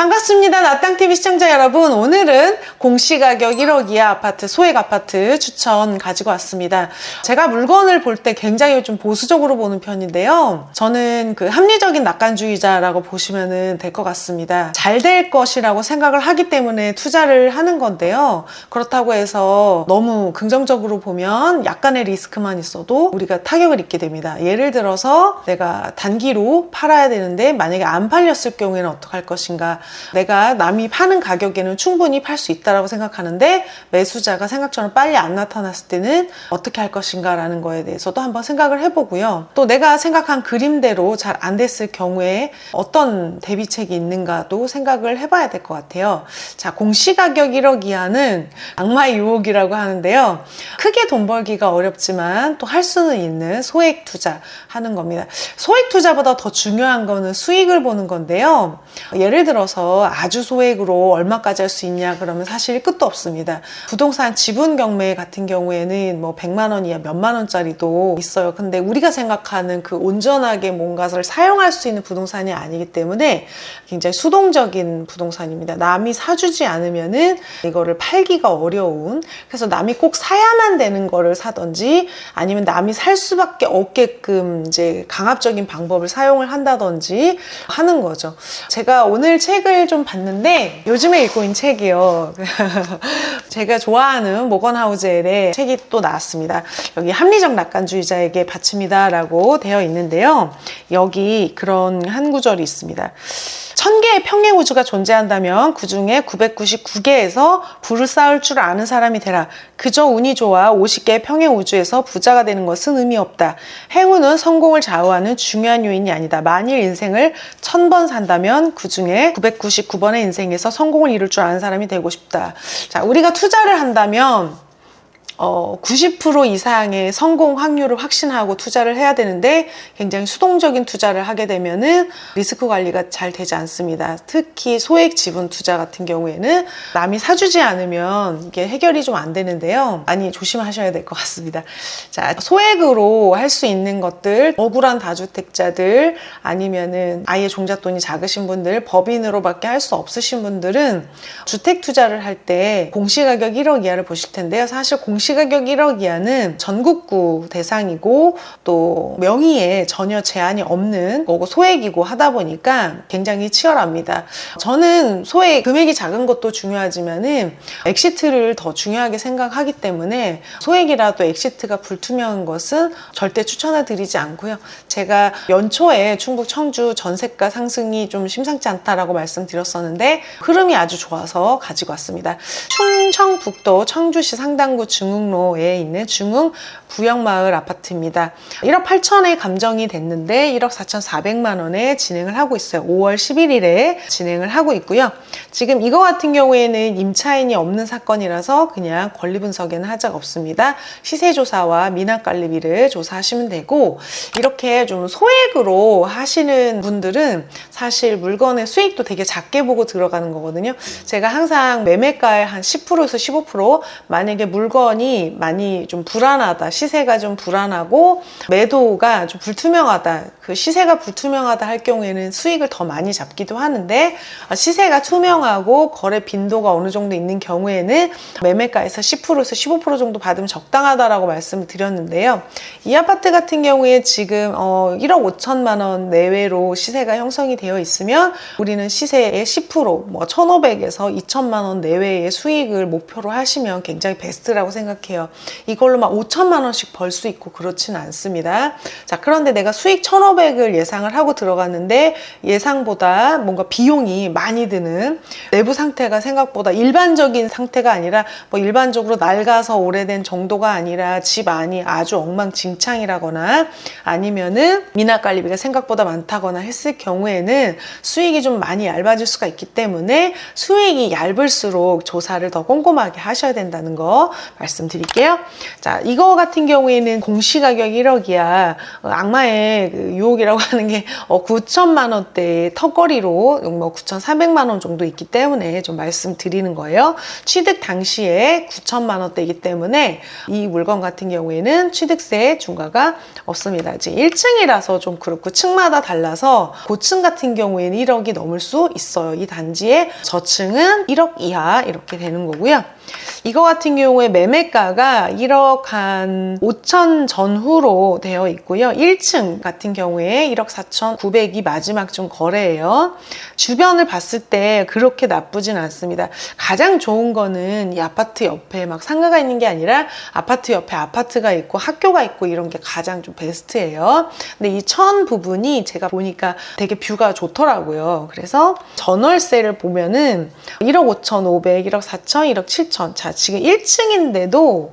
반갑습니다. 나땅TV 시청자 여러분. 오늘은 공시가격 1억 이하 아파트, 소액 아파트 추천 가지고 왔습니다. 제가 물건을 볼 때 굉장히 좀 보수적으로 보는 편인데요. 저는 그 합리적인 낙관주의자라고 보시면 될 것 같습니다. 잘 될 것이라고 생각을 하기 때문에 투자를 하는 건데요. 그렇다고 해서 너무 긍정적으로 보면 약간의 리스크만 있어도 우리가 타격을 입게 됩니다. 예를 들어서 내가 단기로 팔아야 되는데 만약에 안 팔렸을 경우에는 어떡할 것인가. 내가 남이 파는 가격에는 충분히 팔 수 있다라고 생각하는데 매수자가 생각처럼 빨리 안 나타났을 때는 어떻게 할 것인가라는 거에 대해서도 한번 생각을 해보고요. 또 내가 생각한 그림대로 잘 안 됐을 경우에 어떤 대비책이 있는가도 생각을 해봐야 될 것 같아요. 자, 공시가격 1억 이하는 악마의 유혹이라고 하는데요. 크게 돈 벌기가 어렵지만 또 할 수는 있는 소액 투자 하는 겁니다. 소액 투자보다 더 중요한 거는 수익을 보는 건데요. 예를 들어서 아주 소액으로 얼마까지 할 수 있냐 그러면 사실 끝도 없습니다. 부동산 지분 경매 같은 경우에는 뭐 100만 원 이하 몇만 원짜리도 있어요. 근데 우리가 생각하는 그 온전하게 뭔가를 사용할 수 있는 부동산이 아니기 때문에 굉장히 수동적인 부동산입니다. 남이 사주지 않으면은 이거를 팔기가 어려운 그래서 남이 꼭 사야만 되는 거를 사든지 아니면 남이 살 수밖에 없게끔 이제 강압적인 방법을 사용을 한다든지 하는 거죠. 제가 오늘 책을 좀 봤는데 요즘에 읽고 있는 책이요. 제가 좋아하는 모건 하우젤의 책이 또 나왔습니다. 여기 합리적 낙관주의자에게 바칩니다라고 되어 있는데요. 여기 그런 한 구절이 있습니다. 천 개의 평행 우주가 존재한다면 그 중에 999개에서 불을 쌓을 줄 아는 사람이 되라. 그저 운이 좋아 50개의 평행 우주에서 부자가 되는 것은 의미 없다. 행운은 성공을 좌우하는 중요한 요인이 아니다. 만일 인생을 천번 산다면 그 중에 999번의 인생에서 성공을 이룰 줄 아는 사람이 되고 싶다. 자, 우리가 투자를 한다면 어, 90% 이상의 성공 확률을 확신하고 투자를 해야 되는데 굉장히 수동적인 투자를 하게 되면은 리스크 관리가 잘 되지 않습니다. 특히 소액 지분 투자 같은 경우에는 남이 사주지 않으면 이게 해결이 좀 안 되는데요. 많이 조심하셔야 될 것 같습니다. 자, 소액으로 할 수 있는 것들, 억울한 다주택자들 아니면은 아예 종잣돈이 작으신 분들, 법인으로밖에 할 수 없으신 분들은 주택 투자를 할 때 공시가격 1억 이하를 보실 텐데요. 사실 공시 시가격 1억 이하는 전국구 대상이고 또 명의에 전혀 제한이 없는 거고 소액이고 하다 보니까 굉장히 치열합니다. 저는 소액 금액이 작은 것도 중요하지만은 엑시트를 더 중요하게 생각하기 때문에 소액이라도 엑시트가 불투명한 것은 절대 추천을 드리지 않고요. 제가 연초에 충북 청주 전세가 상승이 좀 심상치 않다라고 말씀드렸었는데 흐름이 아주 좋아서 가지고 왔습니다. 충청북도 청주시 상당구 중흥 중흥로에 있는 중흥 부영마을 아파트입니다. 1억 8천에 감정이 됐는데 1억 4천 4백만 원에 진행을 하고 있어요. 5월 11일에 진행을 하고 있고요. 지금 이거 같은 경우에는 임차인이 없는 사건이라서 그냥 권리 분석에는 하자가 없습니다. 시세 조사와 미납 관리비를 조사하시면 되고 이렇게 좀 소액으로 하시는 분들은 사실 물건의 수익도 되게 작게 보고 들어가는 거거든요. 제가 항상 매매가의 한 10%에서 15% 만약에 물건이 많이 좀 불안하다. 시세가 좀 불안하고 매도가 좀 불투명하다. 그 시세가 불투명하다 할 경우에는 수익을 더 많이 잡기도 하는데 시세가 투명하고 거래 빈도가 어느 정도 있는 경우에는 매매가에서 10%에서 15% 정도 받으면 적당하다라고 말씀을 드렸는데요. 이 아파트 같은 경우에 지금 어 1억 5천만 원 내외로 시세가 형성이 되어 있으면 우리는 시세의 10%뭐 1,500에서 2천만 원 내외의 수익을 목표로 하시면 굉장히 베스트라고 생각 해요. 이걸로 막 5천만 원씩 벌 수 있고 그렇지는 않습니다. 자, 그런데 내가 수익 1,500을 예상을 하고 들어갔는데 예상보다 뭔가 비용이 많이 드는 내부 상태가 생각보다 일반적인 상태가 아니라 뭐 일반적으로 낡아서 오래된 정도가 아니라 집 안이 아주 엉망진창이라거나 아니면은 미납 관리비가 생각보다 많다거나 했을 경우에는 수익이 좀 많이 얇아질 수가 있기 때문에 수익이 얇을수록 조사를 더 꼼꼼하게 하셔야 된다는 거 말씀 말씀드릴게요. 자, 이거 같은 경우에는 공시가격 1억이야. 악마의 그 유혹이라고 하는 게 9천만 원대 턱걸이로 뭐 9,400만 원 정도 있기 때문에 좀 말씀드리는 거예요. 취득 당시에 9천만 원대이기 때문에 이 물건 같은 경우에는 취득세 중과가 없습니다. 지금 1층이라서 좀 그렇고 층마다 달라서 고층 같은 경우에는 1억이 넘을 수 있어요. 이 단지의 저층은 1억 이하 이렇게 되는 거고요. 이거 같은 경우에 매매가가 1억 한 5천 전후로 되어 있고요. 1층 같은 경우에 1억 4천 9백이 마지막 좀 거래예요. 주변을 봤을 때 그렇게 나쁘진 않습니다. 가장 좋은 거는 이 아파트 옆에 막 상가가 있는 게 아니라 아파트 옆에 아파트가 있고 학교가 있고 이런 게 가장 좀 베스트예요. 근데 이 천 부분이 제가 보니까 되게 뷰가 좋더라고요. 그래서 전월세를 보면은 1억 5천 5백, 1억 4천, 1억 7천. 자, 지금 1층인데도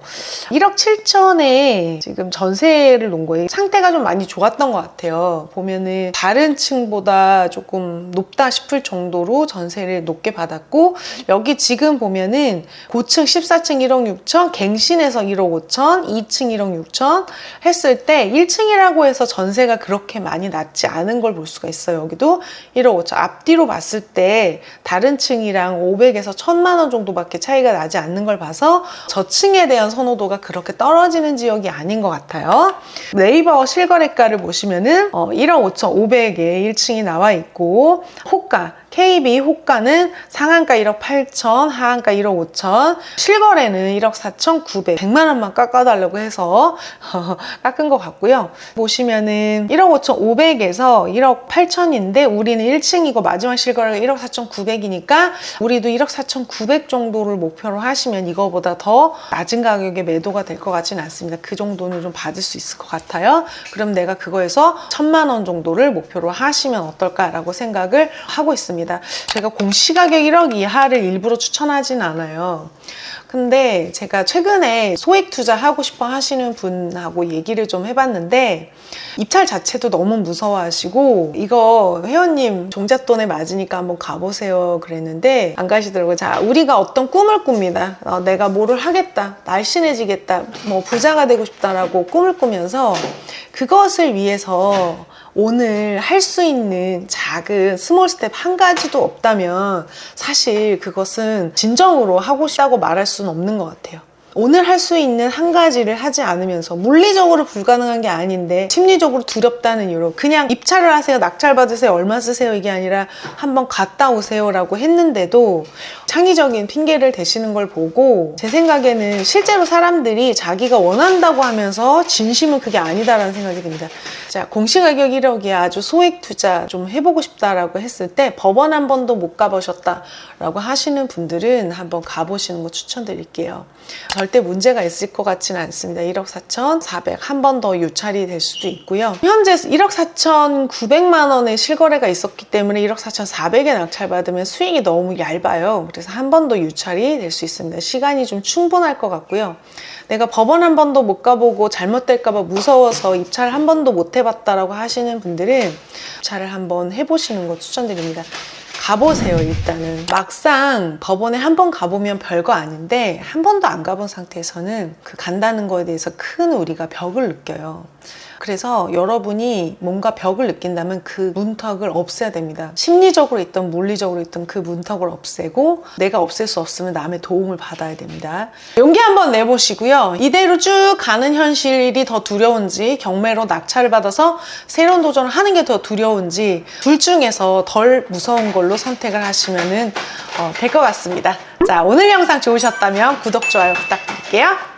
1억 7천에 지금 전세를 놓은 거예요. 상태가 좀 많이 좋았던 것 같아요. 보면은 다른 층보다 조금 높다 싶을 정도로 전세를 높게 받았고 여기 지금 보면은 고층 14층 1억 6천, 갱신해서 1억 5천, 2층 1억 6천 했을 때 1층이라고 해서 전세가 그렇게 많이 낮지 않은 걸 볼 수가 있어요. 여기도 1억 5천. 앞뒤로 봤을 때 다른 층이랑 500에서 1000만 원 정도밖에 차이가 나지 않는 걸 봐서 저층에 대한 선호도가 그렇게 떨어지는 지역이 아닌 것 같아요. 네이버 실거래가를 보시면은 어, 1억 5천 5백에 1층이 나와 있고 호가 KB 호가는 상한가 1억 8천, 하한가 1억 5천, 실거래는 1억 4천 9백, 100만 원만 깎아달라고 해서 깎은 것 같고요. 보시면은 1억 5천 5백에서 1억 8천인데 우리는 1층이고 마지막 실거래가 1억 4천 9백이니까 우리도 1억 4천 9백 정도를 목표로 하시면 이거보다 더 낮은 가격에 매도가 될 것 같지는 않습니다. 그 정도는 좀 받을 수 있을 것 같아요. 그럼 내가 그거에서 천만 원 정도를 목표로 하시면 어떨까라고 생각을 하고 있습니다. 제가 공시가격 1억 이하를 일부러 추천하진 않아요. 근데 제가 최근에 소액 투자하고 싶어 하시는 분하고 얘기를 좀 해봤는데 입찰 자체도 너무 무서워하시고 이거 회원님 종잣돈에 맞으니까 한번 가보세요 그랬는데 안 가시더라고요. 자, 우리가 어떤 꿈을 꿉니다. 어, 내가 뭐를 하겠다, 날씬해지겠다, 뭐 부자가 되고 싶다라고 꿈을 꾸면서 그것을 위해서 오늘 할 수 있는 작은 스몰 스텝 한 가지도 없다면 사실 그것은 진정으로 하고 싶다고 말할 수는 없는 것 같아요. 오늘 할 수 있는 한 가지를 하지 않으면서 물리적으로 불가능한 게 아닌데 심리적으로 두렵다는 이유로 그냥 입찰을 하세요, 낙찰 받으세요, 얼마 쓰세요 이게 아니라 한번 갔다 오세요라고 했는데도 창의적인 핑계를 대시는 걸 보고 제 생각에는 실제로 사람들이 자기가 원한다고 하면서 진심은 그게 아니다라는 생각이 듭니다. 자, 공시가격 1억이 아주 소액 투자 좀 해보고 싶다라고 했을 때 법원 한 번도 못 가보셨다라고 하시는 분들은 한번 가보시는 거 추천드릴게요. 절대 문제가 있을 것 같지는 않습니다. 1억 4천 4백 한번 더 유찰이 될 수도 있고요. 현재 1억 4천 9백만 원의 실거래가 있었기 때문에 1억 4천 4백에 낙찰받으면 수익이 너무 얇아요. 그래서 한 번 더 유찰이 될 수 있습니다. 시간이 좀 충분할 것 같고요. 내가 법원 한 번도 못 가보고 잘못될까봐 무서워서 입찰 한 번도 못 해봤다라고 하시는 분들은 입찰을 한번 해보시는 거 추천드립니다. 가보세요, 일단은. 막상 법원에 한 번 가보면 별거 아닌데, 한 번도 안 가본 상태에서는 그 간다는 거에 대해서 큰 우리가 벽을 느껴요. 그래서 여러분이 뭔가 벽을 느낀다면 그 문턱을 없애야 됩니다. 심리적으로 있던 물리적으로 있던 그 문턱을 없애고 내가 없앨 수 없으면 남의 도움을 받아야 됩니다. 용기 한번 내보시고요. 이대로 쭉 가는 현실이 더 두려운지 경매로 낙찰을 받아서 새로운 도전을 하는 게 더 두려운지 둘 중에서 덜 무서운 걸로 선택을 하시면 될것 같습니다. 자, 오늘 영상 좋으셨다면 구독, 좋아요 부탁드릴게요.